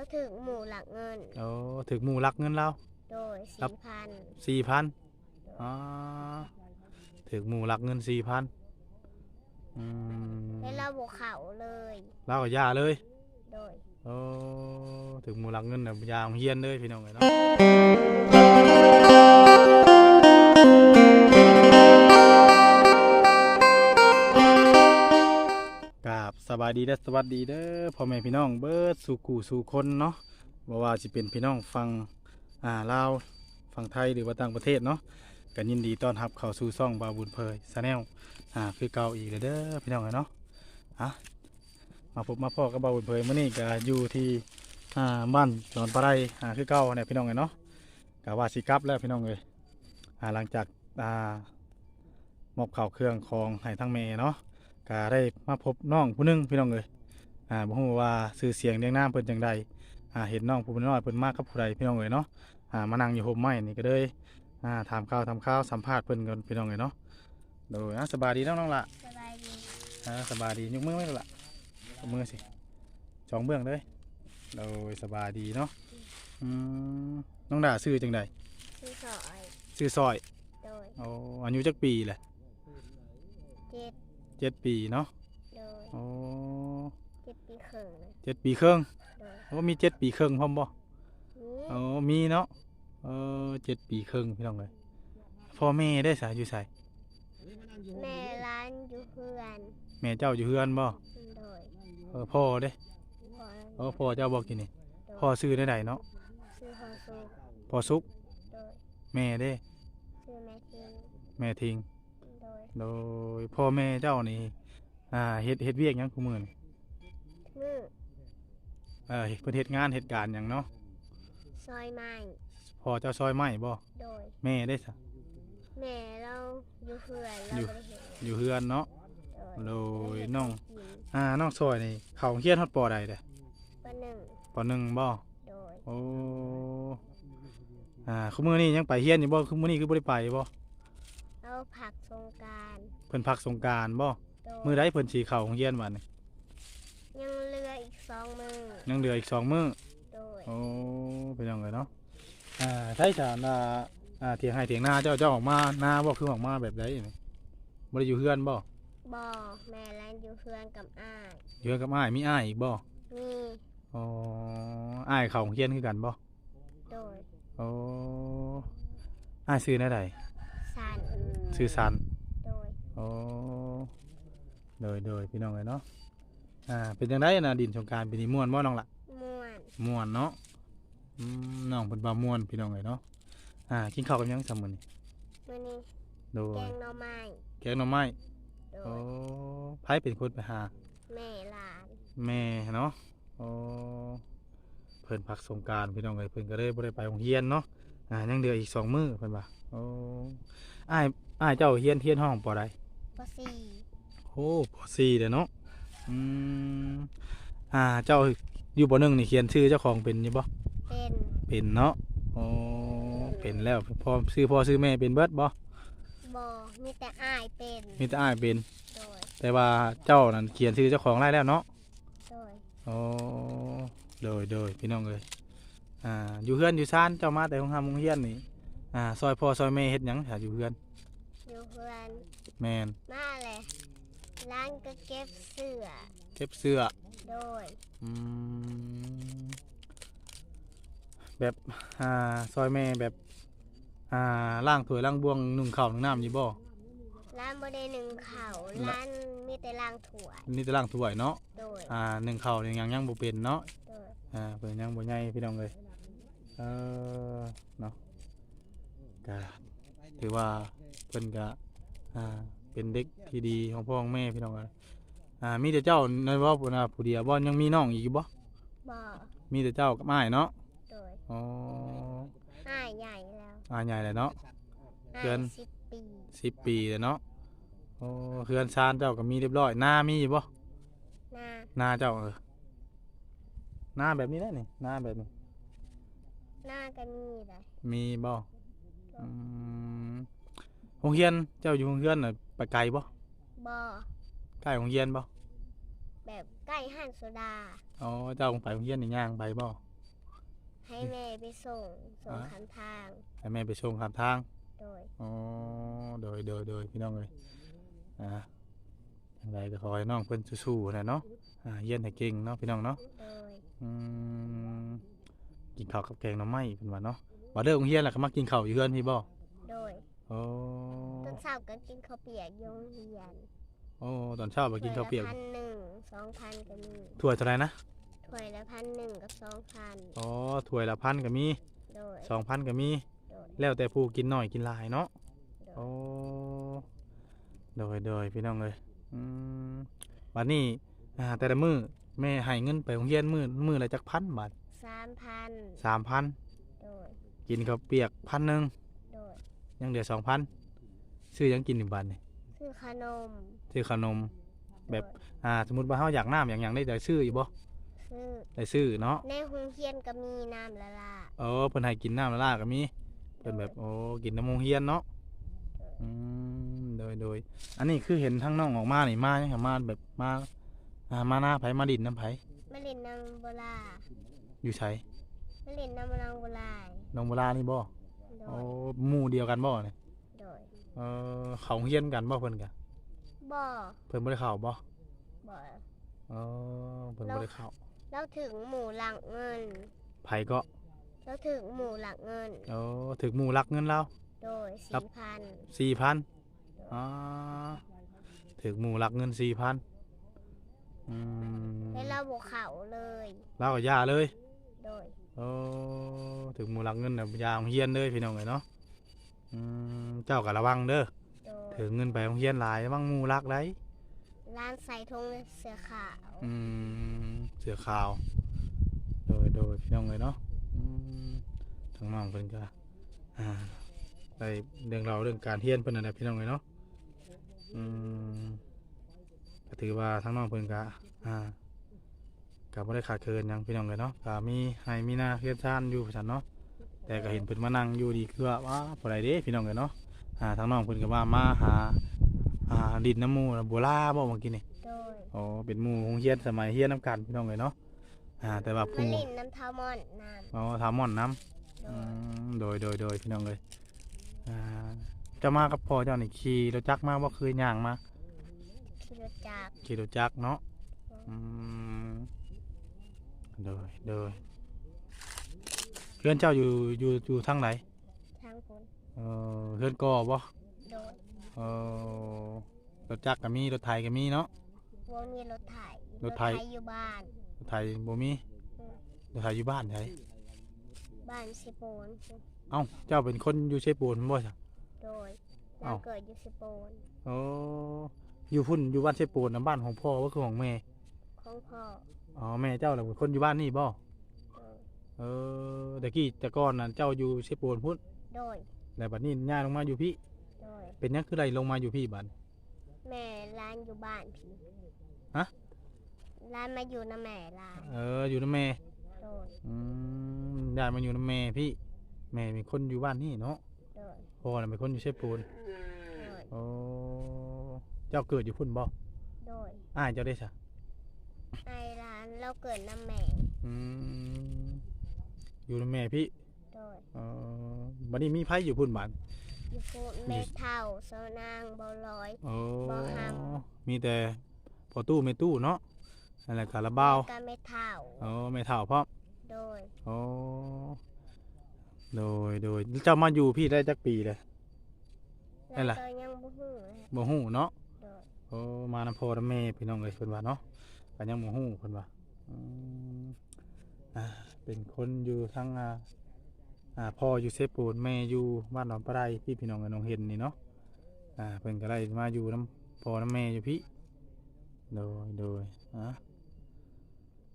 เราถึงหมู่หลักเงิน โอ้ถึกหมู่รักเงินเรา โดยครับสี่พันสี่พันอ๋อถึกหมู่รักเงินสี่พันอืมแล้วเราบวกเขาเลย เราก็ย่าเลย โดยโอ้ถึงหมู่รักเงินน่ะยาโรงเฮียนเลยพี่น้องเอ้ยเนาะ สบายดีและสวัสดีเด้อพ่อแม่พี่น้องเบิดสู่กูสู่คนเนาะบ่ว่าสิเป็นพี่น้องฟังอ่าลาวฟังไทยหรือว่าต่างประเทศเนาะกันยินดีต้อนรับเข้าสู่ซ่องบาบุญเพยชาแนลอ่าคือเก่าอีกแล้วเด้อพี่น้องเอ้ยเนาะอะมาพบมาพ่อกับบาบุญเพยมื้อนี้ก็อยู่ที่อ่าบ้านดอนปลาไหลอ่าคือเก่าเนี่ยพี่น้องเอ้ยเนาะก็ว่าสิกลับแล้วพี่น้องเอ้ยอ่าหลังจากอ่ามอบข้าวเครื่องของให้ทั้งแม่เนาะ ก็ได้มาพบน้องผู้หนึงพี่น้องเอ้ยอ่าบ่ฮู้ว่าชื่อเสียงเรียงนามเพิ่นจังใดอ่าเห็นน้องผู้น้อยเพิ่นมากกับผู้ใดพี่น้องเอ้ยเนาะอ่ามานั่งอยู่ห่มไม้นี่ก็เลยอ่าถามข่าวทำข่าวสัมภาษณ์เพิ่นกันพี่น้องเอ้ยเนาะโดยอะสบายดีน้องน้องๆล่ะสบายดีอ่าสบายดียกมือไว้ล่ะยกมือสิจองเบื้องเลยโดยสบายดีเนาะอืมน้องดาชื่อจังใดชื่อสอยชื่อซอยโดยโอ้อายุจักปีแหละเจ็ด เจ็ดปีเนาะโดยโอ้เจ็ดปีครึ่งนะเจ็ดปีครึ่งโดยโอ้มีเจ็ดปีครึ่งพร้อมบ่นี้อ๋อมีเนาะเออเจ็ดปีครึ่งพี่น้องเลยพ่อแม่ได้สายอยู่ใส่แม่ร้านอยู่เพื่อนแม่เจ้าอยู่เฮือนบ่โดยเออพ่อเด้พอเออพ่อเจ้าบอกกินนี่โดยพ่อซื้อได้ใดเนาะชื่อพอสุกพ่อสุกโดยแม่เด้ชื่อแม่ทิงแม่ทิ้ง โดยโดยพ่อแม่เจ้านี่อ่าเฮ็ดเฮ็ดเวียกหยังคุมื้อนี่มือเออเพิ่นเฮ็ดงานเฮ็ดการหยังเนาะซอยไม้พ่อเจ้าซอยไม้บ่โดย แม่ได้ซะ แม่เราอยู่เพื่อนเราอยู่ไม่ได้เห็นอยู่เฮือนเนาะ โดยโดยเราเห็น้อง กินอ่าน้องซอยนี่เข้าโรงเรียนฮอดปอใดเด้ปหนึ่งปหนึ่งบ่โดยโอ้อ่าคุมื้อนี้ยังไปเฮียนอยู่บ่คุมื้อนี้คือบ่ได้ไปบ่ เอาผักสงกรารเพิ่นพักสงกรารบ่โดยมื้อใดเพิ่นสิเข้าโรงเรียนบัดนี้ยังเหลืออีกสองมือยังเหลืออีกสองมื้อ โดยโอ้เป็นจังไงเนาะ อ่าใช่จ้ะน่าอ่าเถียงให้เถียงหน้าเจ้าเจ้าออกมาหน้าบ่คือออกมาแบบใดนี่บ่ได้อยู่เฮือนบ่บอแม่ร้านอยู่เพื่อนกับอ้ายอยู่เฮือนกับอ้ายมีอ้ายอีกบ่มีอ๋ออ้ายเข้าโรงเรียนคือกันบ่โดยโอ้อ้ายซื้อได้ใดสัน ซื้อซันโดยโอ้โดยโดยพี่น้องเอ้ยเนาะอ่าเป็นจังไดน่ะดินสงกรารปีนี้ม่วนบ่น้องล่ะม่วนม่วนเนาะอืมน้องเพิ่นว่าม่วนพี่น้องเอ้ยเนาะอ่ากินข้าวกับหยังซำมื้อนี้มื่อนี้โดแกยงหน่อไม้แกงหน่อไม้โดโอ้ยไผเป็นคนไปหา แม่หลานแม่เนาะโอ้เพิ่นพักสงกรารพี่น้องเอ้ยเพิ่นก็เลยบ่ได้ไปโรงเรียนเนาะ อ่า ยังเหลืออีกสองมื้อเพิ่นว่าโอ้ อ้ายอ้ายเจ้าเรียนเรียนห้องปอใดปสี่โอ้ปอสี่เด้อเนาะอืมอ่าเจ้าอยู่ปหนึ่งนี่เขียนชื่อเจ้าของเป็นอยู่บ่เป็นเป็นเนาะโอ้เป็นแล้วพ่อชื่อพ่อชื่อแม่เป็นเบิดบ่บอมีแต่อ้ายเป็นมีแต่อ้ายเป็น โดยแต่ว่าเจ้านั่นเขียนชื่อเจ้าของได้แล้วเนาะโดยโอ้โดยโดยพี่น้องเอ้ยอ่าอยู่เฮือนอยู่ซ่านเจ้ามาแต่ของทำโรงเรียนนี่ อ่าซอยพ่อซอยแม่เฮ็ดหยังถ้าอยู่เฮือนอยู่เพื่อนแม่นมาเลยร้านก็เก็บเสื้อเก็บเสื้อโดยอืมแบบอ่าซอยแม่แบบอ่าล้างถ้วยล้างบวงนุ่งข้าวนุ่งน้ำอยู่บ่ร้านบไดหนึ่งเขาร้านมีแต่ล้างถั่วนี่จะล้างถ้วยเนาะโดยอ่าหนึ่งข้าวนี่ยังยังบ่เป็นเนาะโดยอ่าเพิ่นยังบ่ใหญ่พี่น้องเลยเออเนาะ ก็ถือว่าเพิ่นก็อ่าเป็นเด็กที่ดีของพ่อของแม่พี่น้องเอ้ยอ่ามีแต่เจ้าในเว่าพุ่นน่ะผู้เดียวบ่ยังมีน้องอีกอยู่บ่บอมีแต่เจ้ากับอ้ายเนาะโดยอ๋ออ้ายใหญ่แล้วอ้ายใหญ่เลยเนาะอ้าเดือยนสิบปีสิบปีเลยเนาะโอ้เฮือนซานเจ้าก็มีเรียบร้อยหน้ามีอยู่บ่หน้าหน้าเจ้าเออหน้าแบบนี้แหละนี่หน้าแบบนี้หน้าก็มีเลยมีบ่ อืมโรงเรียนเจ้าอยู่โรงเรียนน่ะไปไกลบ่บอใกล้โรงเรียนบ่แบบใกล้ห้านโซดา อ๋อเจ้าคงไปโรงเรียนนี่ย่างไปบ่ให้แม่ไปส่งส่งอ่าคำทาง ให้แม่ไปส่งข้ามทาง โดย อ๋อโดยโดยโดยพี่น้องเลยอ่าจังไดก็ขอให้น้องเพิ่นสู้ๆนะเนาะอ่าเรียนให้เก่งเนาะพี่น้องเนาะโดย อืมกินข้าวกับแกงหน่อไม้เพิ่นว่าเนาะ บ่เด้อโรงเรียนล่ะก็มากินข้าวอยู่เฮือนพี่บ่โดยโอ้ตอนเช้าก็กินข้าวเปียกโยงเรียนโอ้ตอนเช้าไปกินข้าวเปียกถ้ละพันหนึ่งสองพันก็มีถ้วยเท่าไหร่นะถ้วยละพันหนึ่งกับสองพันอ๋อถ้วยละพันก็มีโดยสองพันก็มี โดยแล้วแต่ผู้กินน้อยกินหลายเนาะโดโอ้ยโดยโดยพี่น้องเลยอืมบัดนี้อ่าแต่ละมื้อแม่ให้เงินไปโรงเรียนมื้อมื้อละจักพันบาทสามพันสามพันโดย กินข้าวเปียกพันหนึ่งโดยยังเหลือสองพันซื้อหยังกินหนึ่งบาทนี่ซื้อขนมซื้อขนม แบบโดยอ่าสมมติว่าเฮาอยากน้ำอย่างอย่างได้ได้ซื้ออยู่บ่ซื้อได้ซื้อเนาะในโรงเรียนก็มีน้ำละลาเออเพิ่นให้กินน้ำละลายก็มีเพิ่นแบบโอ้กินน้ำมงเฮียนเนาะอืมโดยโดยอันนี้คือเห็นทั้งน้องออกมานี่มาเนี่ยงมาแบบมาอ่ามาหน้าไผมาดินน้ำไผมะเร็นนางโบราณอยู่ไสมะเร็นนางนางโบราณ น้องโบราณนี่บ่โดโอ้ยหมู่เดียวกันบ่เนี่ยโดยเออเขาเฮียนกันบ่เพิ่นกะบ่เพิ่นบ่ได้เข้าบ่บ่เออเพิ่นบ่ได้เข้าเราถึงหมู่หลักเงิน ไผก็เราถึงหมู่หลักเงินโอ้ถึกหมู่รักเงินเรา โดยครัสี่บ พันสี่พันอ๋อถึกหมู่รักเงินสี่พันอืมและเราบวกเขาเลย เราก็ยาเลย โดยโอ้ถึกหมู่รักเงินน่ะยาของเฮียนเลยพี่น้องเอ้ยเนาะอืมเจ้าก็ระวังเด้อโดยถึงเงินไปของเฮียนหลายระวังหมู่รักได้ร้านใส่ธงเสือขาวอืมเสือขาว โดยโดยพี่น้องเลยเนาะอืมทางน้องเพิ่นก็อ่าได้เรื่องเราวเรื่องการเฮียนเพิ่นนั่นแหละพี่น้องเลยเนาะอืมก็ถือว่าทางน้องเพิ่นก็อ่า ก็บ่ได้ขาดเคินหยังพี่น้องเลยเนาะก็มีให้มีหน้าเฮือนชานอยู่ซั่นเนาะแต่ก็เห็นเพิ่นมานั่งอยู่ดีคือว่าว้าบ่ได้เด้พี่น้องเลยเนาะอ่าทางน้องเพิ่นก็ว่ามาหาอ่าดินน้ำหมูน่ะบัวลาบ่เมื่อกี้นี่โดยอ๋อเป็นหมู่โรงเรียนสมัยเรียนน้ำกันพี่น้องเลยเนาะอ่าแต่ว่ามะผู้ลินน้ำทามอนน้อ๋อทามอนน้ำำโดอืยมโดยโดยโดยพี่น้องเลยอ่าเจะมากับพ่อเจ้านี่ขี่รถจักรมาว่าเคยย่างมาขี่รถจักรขี่รถจักรเนาะอืม โดยโดยเพื่อนเจ้าอยู่อยู่อยู่ทางไหนทางคนเออเพื่อนกอบ่โดยเออรถจักรก็มีรถไถก็มีเนาะวงมีรถไถรถไถ อยู่บ้าน รถไถบ่มีอืมรถไถอยู่บ้านไผบ้านสิโปนเอ้าเจ้าเป็นคนอยู่เชฟปูนบ่ใช่โดยเอ้า เราเกิดอยู่สิโปนโอ้อยู่พุ่นอยู่บ้านเชฟปูนนะบ้านของพ่อว่าคือของแม่ ของพ่ออ๋อแม่เจ้าแหละเป็นคนอยู่บ้านนี่บ่โดยเออแต่กี้แต่ก่อนน่ะเจ้าอยู่เชฟปูนพุ่นโดยแต่บัดนี้ย้ายลงมาอยู่พี่ โดย เป็นหยังคือไรลงมาอยู่พี่บัด แม่ร้านอยู่บ้านพี่ฮะ ร้านมาอยู่นะแม่ร้านเอออยู่นำแม่โดยอืมย้ายมาอยู่นำแม่พี่ แม่เป็นคนอยู่บ้านนี่เนาะโดยพ่อน่ะเป็นคนอยู่เชฟปูนโดยโอ้เจ้าเกิดอยู่พุ่นบ่โดยอ้ายเจ้าได้ซะไอร้าน เราเกิดน้ำแม่อืมอยู่นำแม่พี่โดยเออบัดนี้มีไผอยู่พุ่นบัดอยู่ฟูนเมเท่าโซนางเบาลอย โอ้บ่ห้มีแต่พอตู้ไม่ตู้เนาะนั่นแหละคาราบาวก็เมเท่าโอ้ไม่เท่าพร้อมโดยโอ้โดยโดยเจ้ามาอยู่พี่ได้จักปีเลย นั่นล่ะแล้วก็ยังบ่ฮู้เลยบ่ฮู้เนาะ โดยโอ้มานำพ่อนำแม่พี่น้องเอ้ยเพิ่นว่าเนาะก็ยังบ่ฮู้เพิ่นว่า อืมอ่าเป็นคนอยู่ทางอ่าอ่าพ่ออยู่เซปูนแม่อยู่บ้านหนองปลาไดพี่พี่น้องกับน้องเห็นนี่เนาะอ่าเพิ่นก็ได้มาอยู่นํพ่อนำแม่อยู่พี่โดยโดยอะ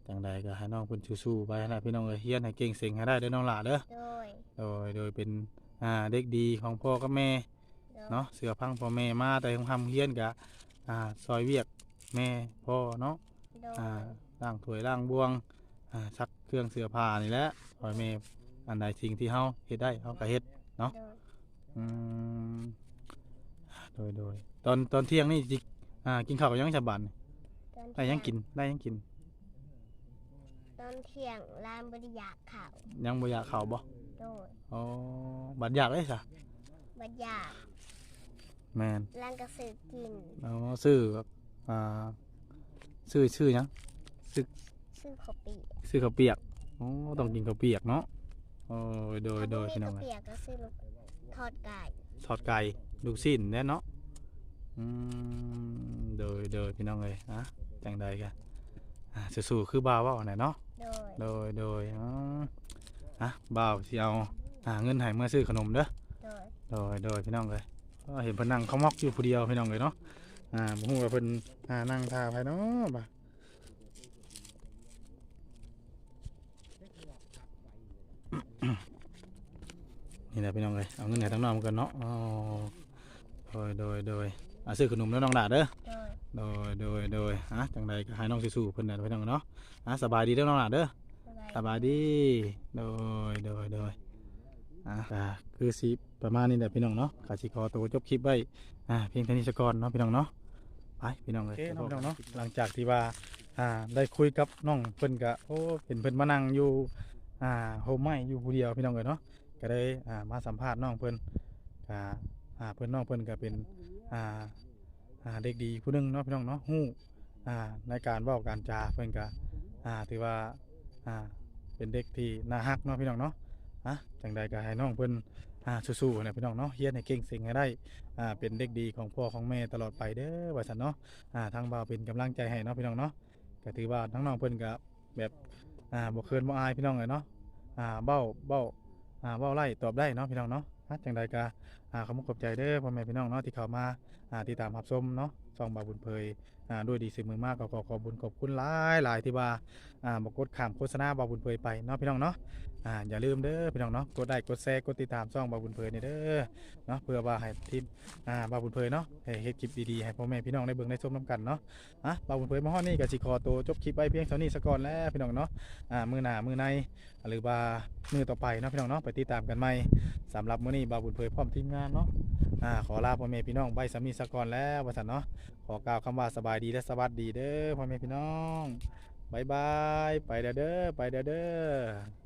จังใดก็ให้น้องเพิ่นสู้ๆไปนะพี่น้องเอ้ยเฮียนให้เก่งเสียงให้ได้เด้อน้องหล่าเด้อโดยโดยโดยเป็นอ่าเด็กดีของพ่อกับแม่โดยเนาะเสือพังพ่อแม่มาแต่ของทำเฮียนกะอ่าซอยเวียกแม่พ่อเนาะโดยอ่า ล้างถ้วยล้างบวงอ่าซักเครื่องเสื้อผ้านี่แหละพ่อแม่อันใดสิ่งที่เฮาเฮ็ดได้เฮาก็เฮ็ดโดยอืมโดยโดยตอนตอนเที่ยงนี่จิอ่ากินข้าวกับหยังฉบันตอนได้หยังกินได้หยังกิน ตอนเที่ยงร้านบริยากข่าวยังบ่อยากเข้าบ่โดยอ๋อบัดอยากเลยซะบัดยากแม่นร้านกระสือกินอ๋อซื้อแบบอ่าซื้อชื่อหยัง ซื้อข้าวเปียกซื้อข้าวเปียกอ๋อต้องกินข้าวเปียกเนาะโอ้ยโดยโดยถ้าพี่น้องบ่มีเอ้ยข้าวเปียกก็ซื้อลูกทอดไก่ทอดไก่ลูกชิ้นแน่เนาะอืมโดยโดยพี่น้องเอ้ยอะจังใดกันอ่าสู้ๆคือบ่าวเว้าแหน่เนาะโดยโดยโดยอ๋ออะบ่าวสิเอาอ่าเงินให้เมื่อซื้อขนมเด้อโดยโดยโดยพี่น้องเลยก็เห็นเพิ่นนั่งเขามอกอยู่ผู้เดียวพี่น้องเลยเนาะอ่าบ่ฮู้ว่าเพิ่นอ่านั่งท่าไผเนาะบ่า นี่แหละพี่น้องเลยเอาเงินให้ทั้งน้องกันเนาะอ๋อโดยโดยโดยอ่าซื้อขนมแล้วน้องดาเด้อโดยโดยโดยโดยอะจังใดก็ให้น้องสู้ๆเพิ่นน่ะพี่น้องเนาะอะสบายดีเด้อน้องดาเด้อสบายสบายดีโดยโดยโดยอะก็คือสิประมาณนี้แหละพี่น้องเนาะกสิขอตัวจบคลิปไว้อ่าเพียงเท่านี้สก่อนเนาะพี่น้องเนาะไปพี่น้องเลยน้องพี่น้องเนาะหลังจากที่ว่าอ่าได้คุยกับน้องเพิ่นก็โอ้เห็นเพิ่นมานั่งอยู่อ่าโฮมไม้อยู่ผู้เดียวพี่น้องเลยเนาะ ก็ได้อ่ามาสัมภาษณ์น้องเพิ่นก็อ่าเพิ่นน้องเพิ่นก็เป็นอ่าอ่าเด็กดีผู้นึงเนาะพี่น้องเนาะฮู้อ่าในการเว้าการจาเพิ่นก็อ่าถือว่าอ่าเป็นเด็กที่น่าฮักเนาะพี่น้องเนาะอะจังใดก็ให้น้องเพิ่นอ่าสู้ๆนะพี่น้องเนาะเฮียนให้เก่งสิ่งให้ได้อ่าเป็นเด็กดีของพ่อของแม่ตลอดไปเด้อว่าซั่นเนาะอ่าทางบ่าวเป็นกำลังใจให้เนาะพี่น้องเนาะก็ถือว่าทั้งน้องเพิ่นก็แบบอ่าบ่เคินบ่อายพี่น้องเลยเนาะอ่าเบ้าเบ้า อ่าเว้าไล่ตอบได้เนาะพี่น้องเนาะจังใดก็อ่าขอบคุณขอบใจเด้อพ่อแม่พี่น้องเนาะที่เข้ามาอ่าติดตามรับชมเนาะซองบาบุญเผยอ่าด้วยดีสิมือมากก็ขอขอบคุญขอบคุณหลายหลายที่ว่าอ่าบอกกดข้ามโฆษณาบาบุญเผยไปเนาะพี่น้องเนาะ อ่าอย่าลืมเด้อพี่น้องเนาะกดไลค์กดแชร์กดติดตามช่องบาบุญเผยนี่เด้อเนาะเพื่อว่าให้ทีมอ่าบาบุญเผยเนาะให้เฮ็ดคลิปดีๆให้พ่อแม่พี่น้องได้เบิ่งได้ชมนํกันเนาะอะบาบุญเผยมาฮอดนี่ก็สิขอตัวจบคลิปไว้เพียงเท่านี้ซะก่อนแล้วพี่น้องเนาะอ่ามื้อหน้ามื้อในหรือว่ามื้อต่อไปเนาะพี่น้องเนาะไปติดตามกันใหม่สำหรับมื้อนี้บาบุญเผยพร้อมทีมงานเนาะอ่าขอลาพ่อแม่พี่น้องไว้สำนี้ซะก่อนแล้วว่าซั่นเนาะขอกล่าวคำว่าสบายดีและสวัสดีเด้อพ่อแม่พี่น้องบายบายไปเด้อเด้อไปเด้อเด้อ